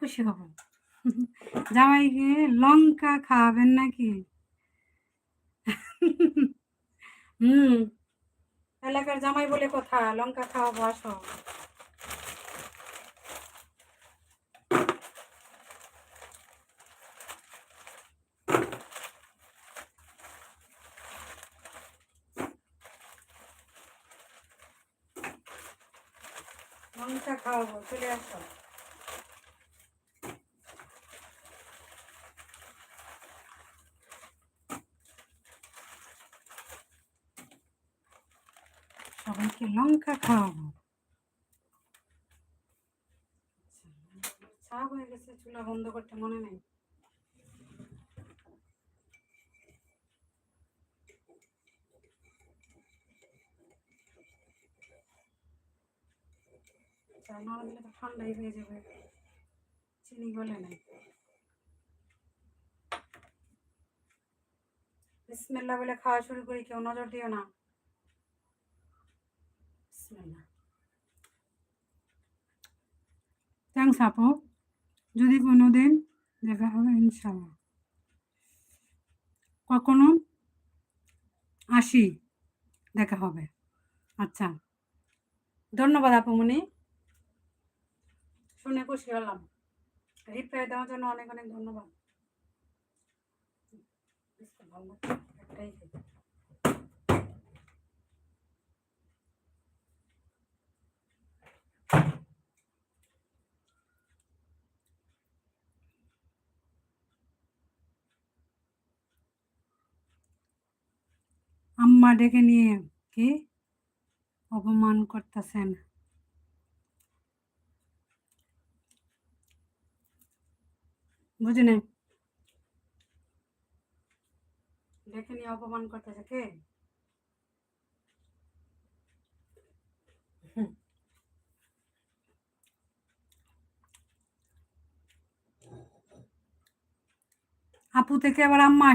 খুশি হব। জামাইকে লঙ্কা খাওয়াবেন নাকি? হুম, এলাকার জামাই বলে কথা, লঙ্কা খাওয়াবো, আসো। লঙ্কা খাওয়াবো, চলে আসো। সবাইকে লঙ্কা খাওয়াবো? চা হয়ে গেছে, চুলা বন্ধ করতে মনে নেই। চা না দিলে তো ঠান্ডাই হয়ে যাবে। চিনি গলে নাই। বিসমিল্লা বলে খাওয়া শুরু করি, কেউ নজর দিও না। থ্যাংকস আপু যদি কোনো দিন দেখা হবে ইনশাল্লাহ কখনো আসি, দেখা হবে। আচ্ছা। ধন্যবাদ আপুমনি শুনে খুশি হলাম। রিপ্লাই দেওয়ার জন্য অনেক অনেক ধন্যবাদ। ভালো একটাই আম্মা ডেকে নিয়ে কি অপমান করতেছেন? বুঝি নাই? ডেকে নিয়ে অপমান করতেছে কে? আপু থেকে আবার আম্মা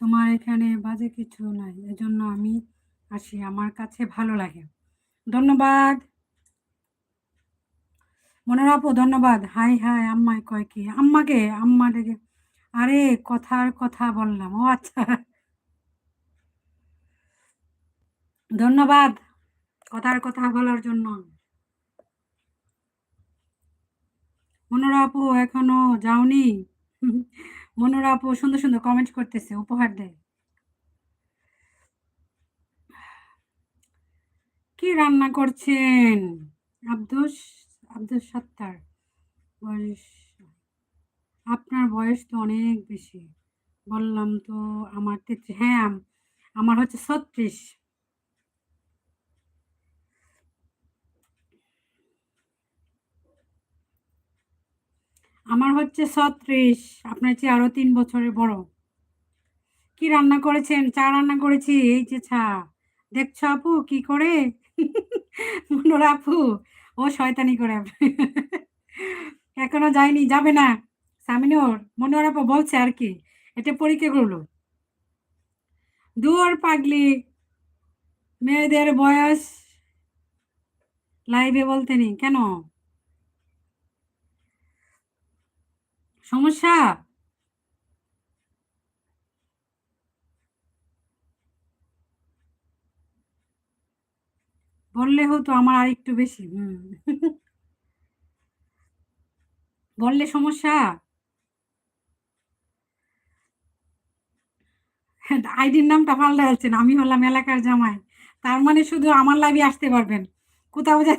তোমার এখানে বাজে কিছু নাই, এজন্য আমি আসি, আমার কাছে ভালো লাগে। ধন্যবাদ। মনের আপু, ধন্যবাদ। হাই হাই, আম্মাই কয় কি? আম্মাকে, আম্মা ডেকে। আরে, কথার কথা বললাম। ও আচ্ছা। ধন্যবাদ কথার কথা বলার জন্য। মনোরা আপু, এখনও যাওনি? মনোরা আপু সুন্দর সুন্দর কমেন্ট করতেছে, উপহার দেয়। কি রান্না করছেন? আব্দুস আব্দুল সত্তার। বয়স, আপনার বয়স তো অনেক বেশি। বললাম তো আমার হ্যাঁ আমার হচ্ছে ছত্রিশ। আমার হচ্ছে ছত্রিশ, আপনার চেয়ে আরও তিন বছরের বড়। কি রান্না করেছেন? চা রান্না করেছি, এই যে চা। দেখছ আপু, কি করে? মনোর আপু, ও শয়তানি করে এখনও যায়নি, যাবে না। সামিনুর মনোর আপু বলছে আর কি, এটা পরীক্ষা করল। দুয়ার পাগলি, মেয়েদের বয়স লাইভে বলতে কেন? সমস্যা? বললে হতো আমার আর একটু বেশি, হুম। বললে সমস্যা? আইডির নামটা পাল্টে যাচ্ছেন আমি হলাম এলাকার জামাই। তার মানে শুধু আমার লাইভে আসতে পারবেন। কোথাও যা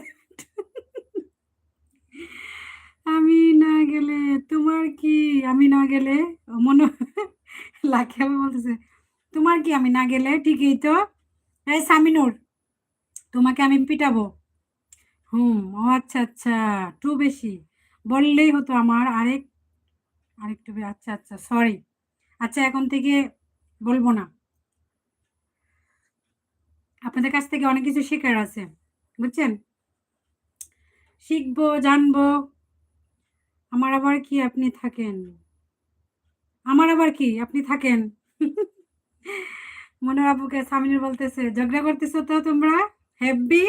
আমি না গেলে তোমার কি, আমি না গেলে? মনে লাখে আমি বলতেছে, তোমার কি, আমি না গেলে? ঠিকই তো। এই সামিনুর, তোমাকে আমি পিটাবো। হুম, ও আচ্ছা আচ্ছা টু বেশি। বললেই হতো আমার আরেক, আরেকটু আচ্ছা আচ্ছা সরি আচ্ছা এখন থেকে বলব না। আপনাদের কাছ থেকে অনেক কিছু শেখার আছে, বুঝছেন? শিখব, জানব। আমার আবার কি আপনি থাকেন? আমার আবার কি? আপনি থাকেন? মনোর আপুকে সামিনুর বলতেছে, ঝগড়া করতেছো তো তোমরা? হেব্বি